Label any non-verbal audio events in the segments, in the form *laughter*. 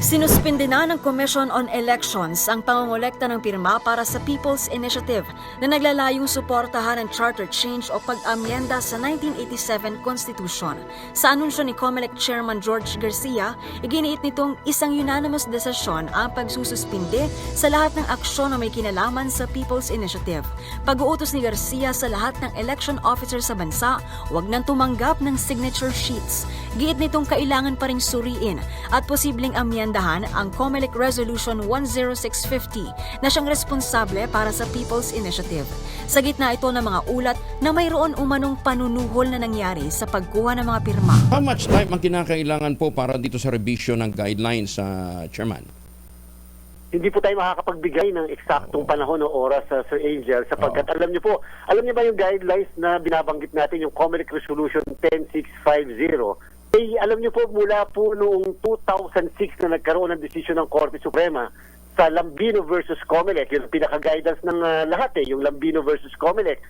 Sinuspindi na ng Commission on Elections ang pangongolekta ng pirma para sa People's Initiative na naglalayong suportahan ang charter change o pag-amyenda sa 1987 Constitution. Sa anunsyo ni COMELEC Chairman George Garcia, iginiit nitong isang unanimous desisyon ang pagsususpindi sa lahat ng aksyon na may kinalaman sa People's Initiative. Pag-uutos ni Garcia sa lahat ng election officer sa bansa, huwag nang tumanggap ng signature sheets. Giit nitong kailangan pa ring suriin at posibleng amyendahan ang COMELEC Resolution 10650 na siyang responsable para sa People's Initiative. Sa gitna ito ng mga ulat na mayroon umanong panunuhol na nangyari sa pagkuha ng mga pirma. How much time ang kinakailangan po para dito sa revision ng guidelines sa Chairman? hindi po tayo makakapagbigay ng eksaktong panahon o oras sa Sir Angel sapagkat alam niyo po, alam niyo ba yung guidelines na binabanggit natin yung COMELEC Resolution 10650 eh, alam niyo po mula po noong 2006 na nagkaroon ng desisyon ng Korte Suprema sa Lambino versus COMELEC, yung pinaka-guidance ng ah, lahat eh, yung Lambino versus COMELEC.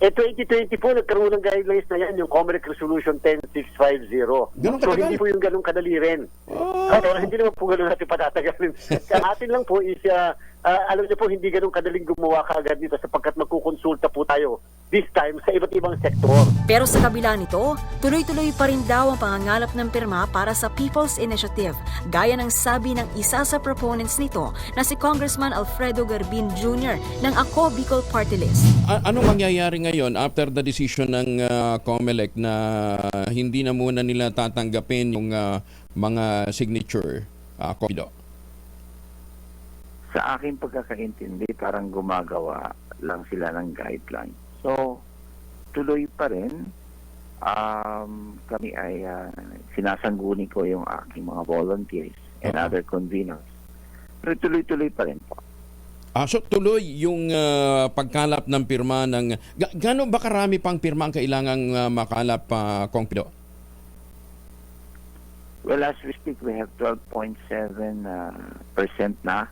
Eh 2020 po nagkaroon ng guidelines na yan, yung COMELEC Resolution 10650. Ganun so hindi po yung ganun kadali rin. Oh. Ano, hindi naman po ganun natin patatagalin. *laughs* Ang atin lang po is, ah, ah, alam niyo po, hindi ganun kadaling gumawa kaagad dito sapagkat magkukonsulta po tayo this time sa iba't ibang sektor. Pero sa kabila nito, tuloy-tuloy pa rin daw ang pangangalap ng pirma para sa People's Initiative, gaya ng sabi ng isa sa proponents nito na si Congressman Alfredo Garbin Jr. ng Ako Bicol Party List. A- anong mangyayari ngayon after the decision ng uh, COMELEC na hindi na muna nila tatanggapin yung uh, mga signature uh, kopido? Sa aking pagkakaintindi, parang gumagawa lang sila ng guideline. So, tuloy pa rin. Um, kami ay ah, sinasangguni ko yung aking mga volunteers and Oo. other conveners. Pero tuloy-tuloy pa rin po. Ah, so tuloy yung uh, pagkalap ng pirma ng... Ga- gano'n ba karami pang pirma ang kailangang uh, makalap, uh, Kongpido? Well, as we speak, we have 12.7% uh, na.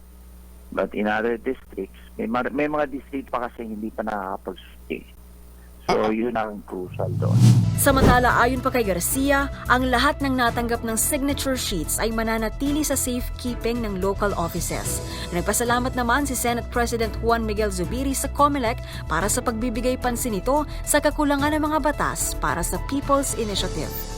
But in other districts, may, mar- may mga district pa kasi hindi pa nakakapag-stay. Ah. So, yun ang crucial doon. Samantala ayon pa kay Garcia, ang lahat ng natanggap ng signature sheets ay mananatili sa safekeeping ng local offices. Nagpasalamat naman si Senate President Juan Miguel Zubiri sa COMELEC para sa pagbibigay pansin nito sa kakulangan ng mga batas para sa People's Initiative.